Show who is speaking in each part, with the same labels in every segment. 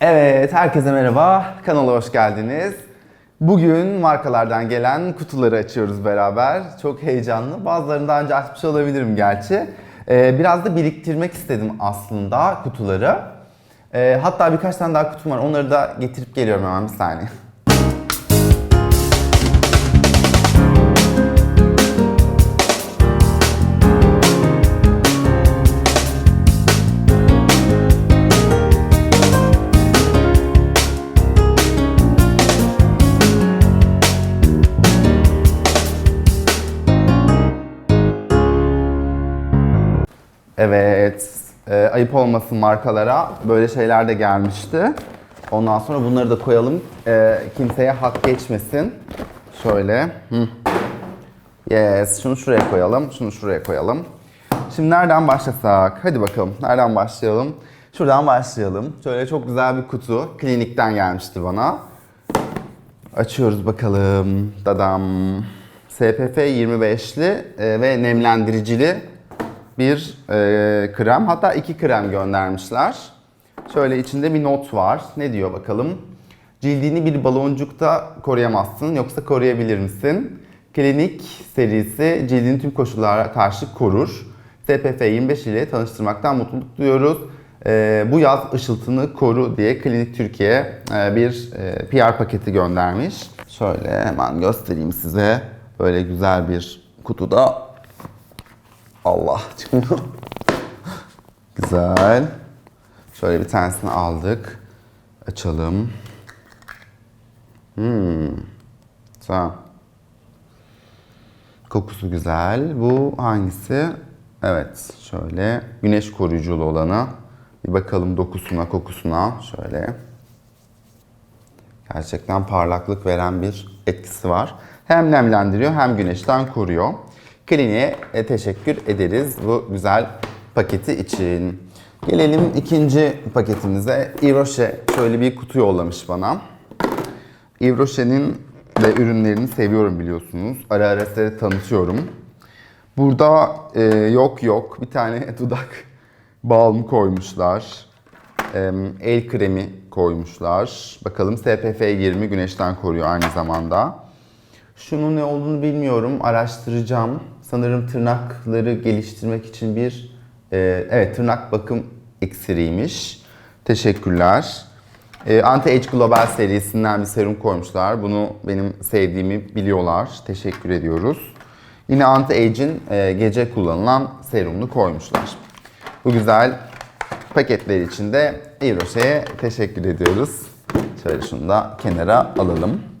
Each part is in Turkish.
Speaker 1: Evet, herkese merhaba. Kanala hoş geldiniz. Bugün markalardan gelen kutuları açıyoruz beraber. Çok heyecanlı. Bazılarını daha önce açmış olabilirim gerçi. Ee, biraz da biriktirmek istedim aslında kutuları. Ee, hatta birkaç tane daha kutum var. Onları da getirip geliyorum hemen bir saniye. Ayıp olmasın markalara. Böyle şeyler de gelmişti. Ondan sonra bunları da koyalım. E, kimseye hak geçmesin. Şöyle. Hı. Yes, şunu şuraya koyalım, şunu şuraya koyalım. Şimdi nereden başlasak? Hadi bakalım, nereden başlayalım? Şuradan başlayalım. Şöyle çok güzel bir kutu. Klinikten gelmişti bana. Açıyoruz bakalım. Dadam. SPF 25'li e, ve nemlendiricili bir e, krem. Hatta iki krem göndermişler. Şöyle içinde bir not var. Ne diyor bakalım? Cildini bir baloncukta koruyamazsın yoksa koruyabilir misin? Klinik serisi cildini tüm koşullara karşı korur. SPF 25 ile tanıştırmaktan mutluluk duyuyoruz. E, bu yaz ışıltını koru diye Klinik Türkiye e, bir e, PR paketi göndermiş. Şöyle hemen göstereyim size. Böyle güzel bir kutuda Allah. Güzel. Şöyle bir tanesini aldık. Açalım. Hmm. Tamam. Kokusu güzel. Bu hangisi? Evet. Şöyle güneş koruyuculu olanı. Bir bakalım dokusuna, kokusuna. Şöyle. Gerçekten parlaklık veren bir etkisi var. Hem nemlendiriyor hem güneşten koruyor. Kliniğe e, teşekkür ederiz bu güzel paketi için. Gelelim ikinci paketimize. Iroşe şöyle bir kutu yollamış bana. Iroşe'nin de ürünlerini seviyorum biliyorsunuz. Ara ara size tanıtıyorum. Burada e, yok yok bir tane dudak balm koymuşlar. E, el kremi koymuşlar. Bakalım SPF 20 güneşten koruyor aynı zamanda. Şunun ne olduğunu bilmiyorum. Araştıracağım. Sanırım tırnakları geliştirmek için bir e, evet tırnak bakım iksiriymiş. Teşekkürler. E, Anti-Age Global serisinden bir serum koymuşlar. Bunu benim sevdiğimi biliyorlar. Teşekkür ediyoruz. Yine Anti-Age'in e, gece kullanılan serumunu koymuşlar. Bu güzel paketler için de Iroşe'ye teşekkür ediyoruz. Şöyle şunu da kenara alalım.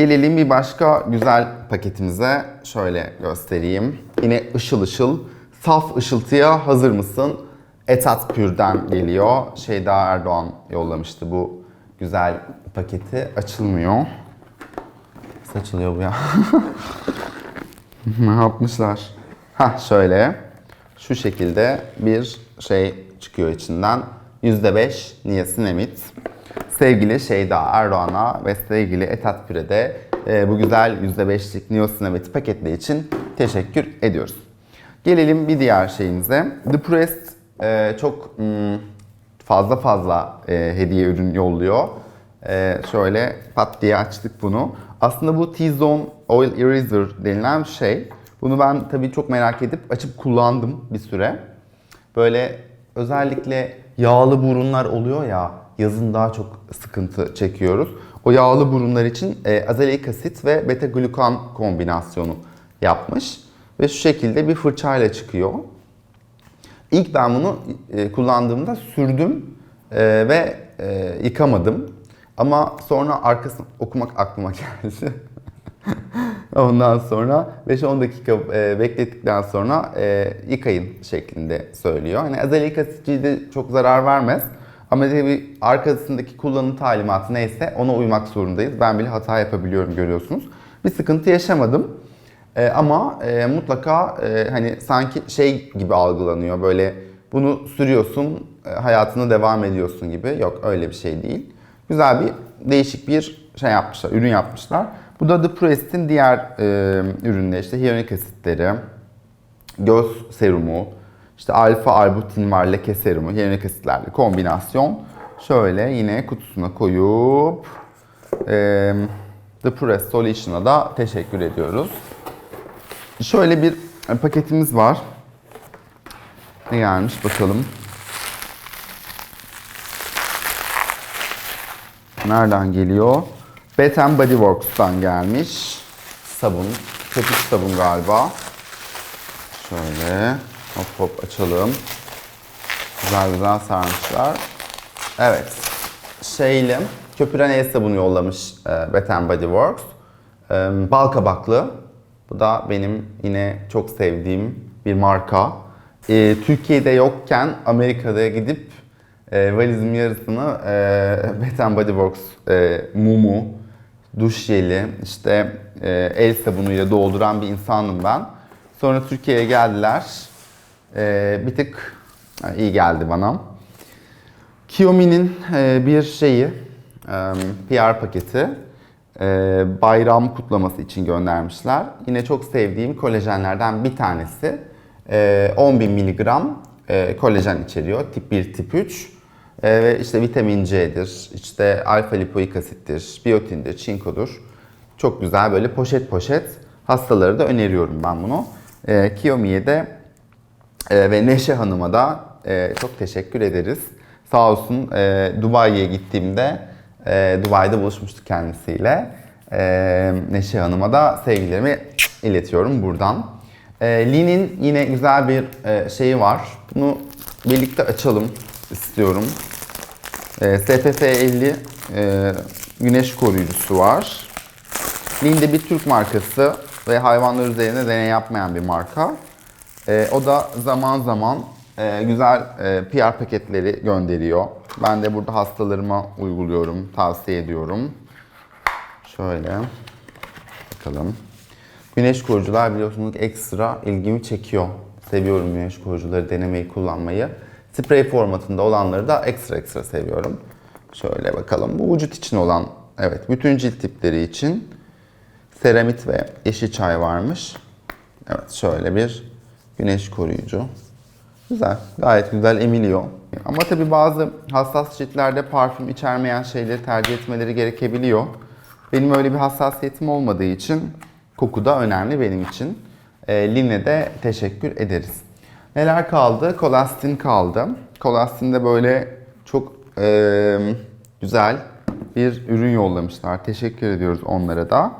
Speaker 1: Gelelim bir başka güzel paketimize. Şöyle göstereyim. Yine ışıl ışıl, saf ışıltıya hazır mısın? Etat Pür'den geliyor. Şeyda Erdoğan yollamıştı bu güzel paketi. Açılmıyor. Nasıl açılıyor bu ya? ne yapmışlar? Ha şöyle. Şu şekilde bir şey çıkıyor içinden. %5 niasinamid. Sevgili Şeyda Erdoğan'a ve sevgili Etat Püre'de e, bu güzel %5'lik niasinamid paketleri için teşekkür ediyoruz. Gelelim bir diğer şeyimize. The Pressed e, çok hmm, fazla fazla e, hediye ürün yolluyor. E, şöyle pat diye açtık bunu. Aslında bu T-Zone Oil Eraser denilen şey. Bunu ben tabii çok merak edip açıp kullandım bir süre. Böyle özellikle yağlı burunlar oluyor ya yazın daha çok sıkıntı çekiyoruz. O yağlı burunlar için e, azelik asit ve beta glukan kombinasyonu yapmış. Ve şu şekilde bir fırçayla çıkıyor. İlk ben bunu e, kullandığımda sürdüm e, ve e, yıkamadım. Ama sonra arkasını okumak aklıma geldi. Ondan sonra 5-10 dakika e, beklettikten sonra e, yıkayın şeklinde söylüyor. Hani azelik asit cilde çok zarar vermez. Ama tabii arkasındaki kullanım talimatı neyse ona uymak zorundayız. Ben bile hata yapabiliyorum görüyorsunuz. Bir sıkıntı yaşamadım. E, ama e, mutlaka e, hani sanki şey gibi algılanıyor böyle bunu sürüyorsun e, hayatına devam ediyorsun gibi. Yok öyle bir şey değil. Güzel bir değişik bir şey yapmışlar, ürün yapmışlar. Bu da The Prest'in diğer e, ürünleri işte hyaluronik asitleri, göz serumu, işte alfa arbutin var leke serumu, hyaluronik asitlerle kombinasyon. Şöyle yine kutusuna koyup e, The Press Solution'a da teşekkür ediyoruz. Şöyle bir paketimiz var. Ne gelmiş bakalım. Nereden geliyor? Bath Body Works'tan gelmiş. Sabun. Köpük sabun galiba. Şöyle hop hop açalım. Güzel güzel sarmışlar. Evet. Şeyli köpüren el sabunu yollamış e, and Body Works. E, bal kabaklı. Bu da benim yine çok sevdiğim bir marka. E, Türkiye'de yokken Amerika'da gidip e, valizimin yarısını e, and Body Works e, mumu, duş jeli, işte e, el sabunuyla dolduran bir insanım ben. Sonra Türkiye'ye geldiler. E, bir tık iyi geldi bana. Kiyomi'nin e, bir şeyi, e, PR paketi e, bayram kutlaması için göndermişler. Yine çok sevdiğim kolajenlerden bir tanesi. E, 10.000 miligram e, kolajen içeriyor. Tip 1, tip 3. E, ve işte vitamin C'dir, işte alfa lipoik asittir, biyotindir, çinkodur. Çok güzel böyle poşet poşet hastalara da öneriyorum ben bunu. E, Kiyomi'ye de e, ve Neşe Hanım'a da e, çok teşekkür ederiz. Sağ olsun e, Dubai'ye gittiğimde e, Dubai'de buluşmuştuk kendisiyle. E, Neşe Hanım'a da sevgilerimi iletiyorum buradan. E, Lin'in yine güzel bir e, şeyi var. Bunu birlikte açalım istiyorum. E, SPF 50 e, güneş koruyucusu var. Lin de bir Türk markası ve hayvanlar üzerinde deney yapmayan bir marka. E, o da zaman zaman e, güzel e, PR paketleri gönderiyor. Ben de burada hastalarıma uyguluyorum, tavsiye ediyorum. Şöyle bakalım. Güneş koruyucular biliyorsunuz ekstra ilgimi çekiyor. Seviyorum güneş koruyucuları denemeyi, kullanmayı. Sprey formatında olanları da ekstra ekstra seviyorum. Şöyle bakalım. Bu vücut için olan, evet bütün cilt tipleri için seramit ve yeşil çay varmış. Evet şöyle bir güneş koruyucu. Güzel, gayet güzel emiliyor. Ama tabi bazı hassas ciltlerde parfüm içermeyen şeyleri tercih etmeleri gerekebiliyor. Benim öyle bir hassasiyetim olmadığı için koku da önemli benim için. E, Lin'e de teşekkür ederiz. Neler kaldı? Kolastin kaldı. Kolastin'de böyle çok e, güzel bir ürün yollamışlar. Teşekkür ediyoruz onlara da.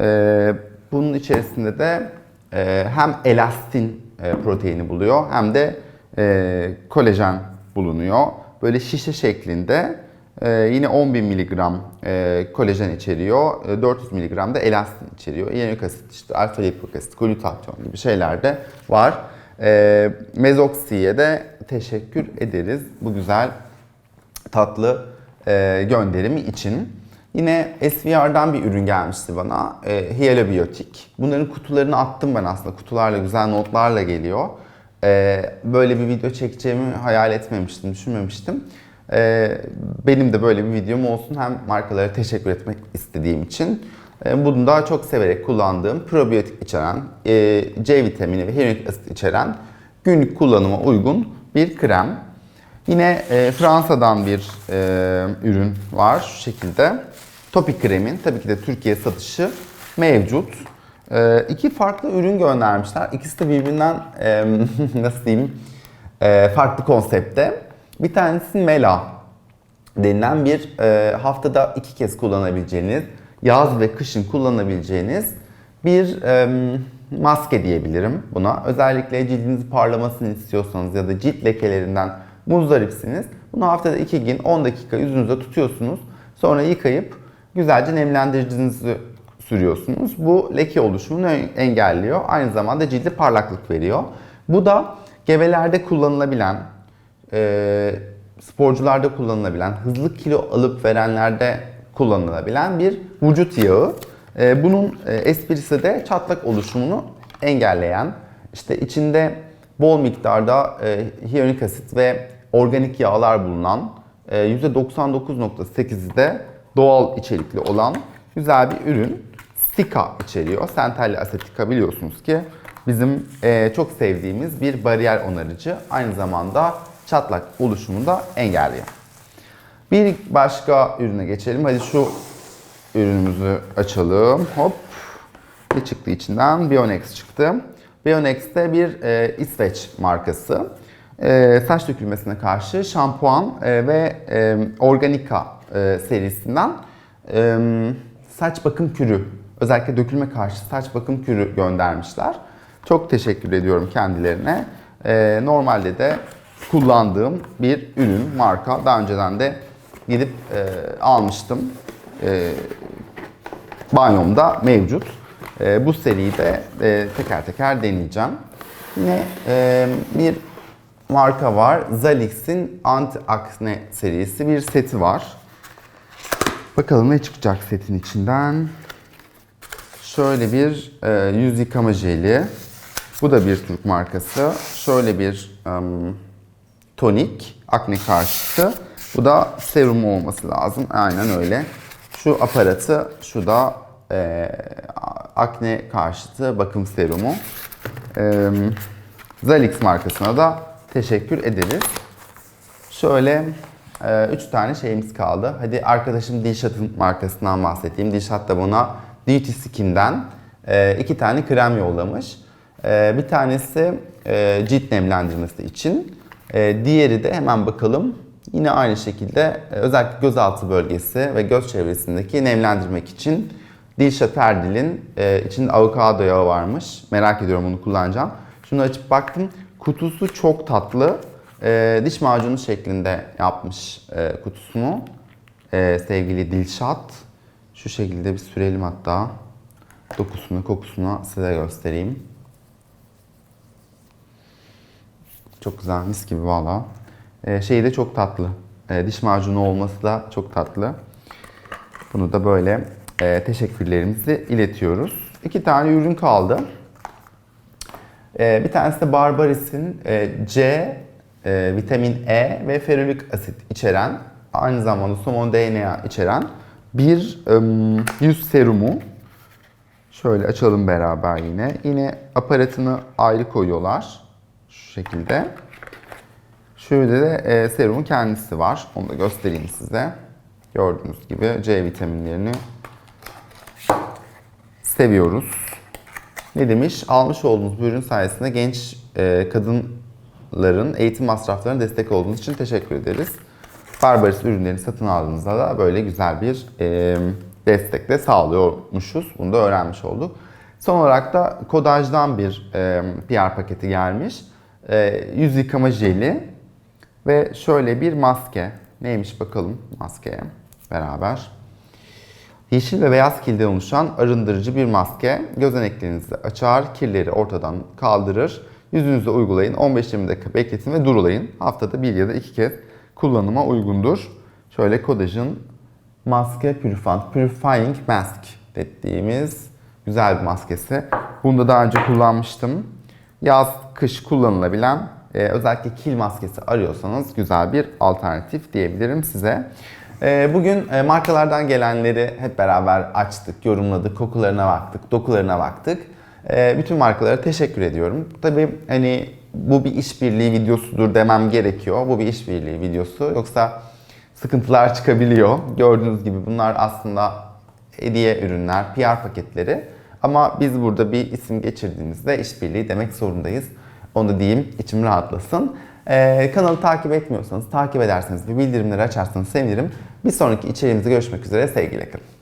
Speaker 1: E, bunun içerisinde de e, hem elastin proteini buluyor hem de e, kolajen bulunuyor. Böyle şişe şeklinde e, yine 10.000 miligram e, kolajen içeriyor. E, 400 miligram da elastin içeriyor. Iyonik asit, işte alfa lipoik asit, glutatyon gibi şeyler de var. E, Mezoxi'ye de teşekkür ederiz bu güzel tatlı e, gönderimi için. Yine SVR'dan bir ürün gelmişti bana. E, Hialobiyotik. Bunların kutularını attım ben aslında. Kutularla, güzel notlarla geliyor. E, böyle bir video çekeceğimi hayal etmemiştim, düşünmemiştim. E, benim de böyle bir videom olsun. Hem markalara teşekkür etmek istediğim için. E, bunu da çok severek kullandığım probiyotik içeren, e, C vitamini ve hyaluronik asit içeren günlük kullanıma uygun bir krem. Yine e, Fransa'dan bir e, ürün var şu şekilde. Topik kremin tabii ki de Türkiye satışı mevcut. E, iki farklı ürün göndermişler. İkisi de birbirinden e, nasıl diyeyim e, farklı konsepte. Bir tanesi Mela denilen bir e, haftada iki kez kullanabileceğiniz, yaz ve kışın kullanabileceğiniz bir e, maske diyebilirim buna. Özellikle cildinizi parlamasını istiyorsanız ya da cilt lekelerinden muzdaripsiniz. Bunu haftada 2 gün 10 dakika yüzünüzde tutuyorsunuz. Sonra yıkayıp güzelce nemlendiricinizi sürüyorsunuz. Bu leke oluşumunu engelliyor. Aynı zamanda cilde parlaklık veriyor. Bu da gebelerde kullanılabilen, e, sporcularda kullanılabilen, hızlı kilo alıp verenlerde kullanılabilen bir vücut yağı. E, bunun e, esprisi de çatlak oluşumunu engelleyen, işte içinde bol miktarda e, hyaluronik asit ve organik yağlar bulunan, e, %99.8'i de doğal içerikli olan güzel bir ürün. Stika içeriyor. Sentelli asetika biliyorsunuz ki bizim e, çok sevdiğimiz bir bariyer onarıcı. Aynı zamanda çatlak oluşumunu da engelliyor. Bir başka ürüne geçelim. Hadi şu ürünümüzü açalım. Hop. Ne çıktı içinden? Bionex çıktı. Bionex de bir e, İsveç markası. E, saç dökülmesine karşı şampuan e, ve e, Organika e, serisinden e, saç bakım kürü, özellikle dökülme karşı saç bakım kürü göndermişler. Çok teşekkür ediyorum kendilerine. E, normalde de kullandığım bir ürün, marka. Daha önceden de gidip e, almıştım. E, banyomda mevcut. E, bu seriyi de e, teker teker deneyeceğim. Yine e, bir marka var. Zalix'in Anti Akne serisi bir seti var. Bakalım ne çıkacak setin içinden. Şöyle bir e, yüz yıkama jeli. Bu da bir Türk markası. Şöyle bir em, tonik, akne karşıtı. Bu da serum olması lazım. Aynen öyle. Şu aparatı, şu da e, akne karşıtı bakım serumu. E, Zalix markasına da teşekkür ederiz. Şöyle 3 tane şeyimiz kaldı. Hadi arkadaşım Dilşat'ın markasından bahsedeyim. Dilşat da bana Beauty Skin'den e, iki tane krem yollamış. E, bir tanesi e, cilt nemlendirmesi için. E, diğeri de hemen bakalım. Yine aynı şekilde e, özellikle gözaltı bölgesi ve göz çevresindeki nemlendirmek için Dilşat Erdil'in e, içinde avokado yağı varmış. Merak ediyorum onu kullanacağım. Şunu açıp baktım. Kutusu çok tatlı. E, diş macunu şeklinde yapmış e, kutusunu. E, sevgili Dilşat. Şu şekilde bir sürelim hatta. Dokusunu, kokusunu size göstereyim. Çok güzel, mis gibi valla. E, şeyi de çok tatlı. E, diş macunu olması da çok tatlı. Bunu da böyle e, teşekkürlerimizi iletiyoruz. İki tane ürün kaldı. E, bir tanesi de Barbaris'in e, C, e, vitamin E ve ferulik asit içeren, aynı zamanda somon DNA içeren bir em, yüz serumu. Şöyle açalım beraber yine. Yine aparatını ayrı koyuyorlar. Şu şekilde. Şöyle de e, serumun kendisi var. Onu da göstereyim size. Gördüğünüz gibi C vitaminlerini seviyoruz. Ne demiş? Almış olduğunuz bu ürün sayesinde genç e, kadınların eğitim masraflarına destek olduğunuz için teşekkür ederiz. Barbaris ürünlerini satın aldığınızda da böyle güzel bir e, destek de sağlıyormuşuz. Bunu da öğrenmiş olduk. Son olarak da Kodaj'dan bir e, PR paketi gelmiş. E, yüz yıkama jeli ve şöyle bir maske. Neymiş bakalım maskeye beraber. Yeşil ve beyaz kilden oluşan arındırıcı bir maske. Gözeneklerinizi açar, kirleri ortadan kaldırır. Yüzünüze uygulayın, 15-20 dakika bekletin ve durulayın. Haftada bir ya da iki kez kullanıma uygundur. Şöyle Kodaj'ın maske pürifant, purifying mask dediğimiz güzel bir maskesi. Bunu da daha önce kullanmıştım. Yaz, kış kullanılabilen e, özellikle kil maskesi arıyorsanız güzel bir alternatif diyebilirim size. E, bugün e, markalardan gelenleri hep beraber açtık, yorumladık, kokularına baktık, dokularına baktık. E, bütün markalara teşekkür ediyorum. Tabii hani bu bir işbirliği videosudur demem gerekiyor. Bu bir işbirliği videosu. Yoksa sıkıntılar çıkabiliyor. Gördüğünüz gibi bunlar aslında hediye ürünler, PR paketleri. Ama biz burada bir isim geçirdiğimizde işbirliği demek zorundayız. Onu da diyeyim, içim rahatlasın. Ee, kanalı takip etmiyorsanız, takip ederseniz ve bildirimleri açarsanız sevinirim. Bir sonraki içeriğimizde görüşmek üzere, sevgiyle kalın.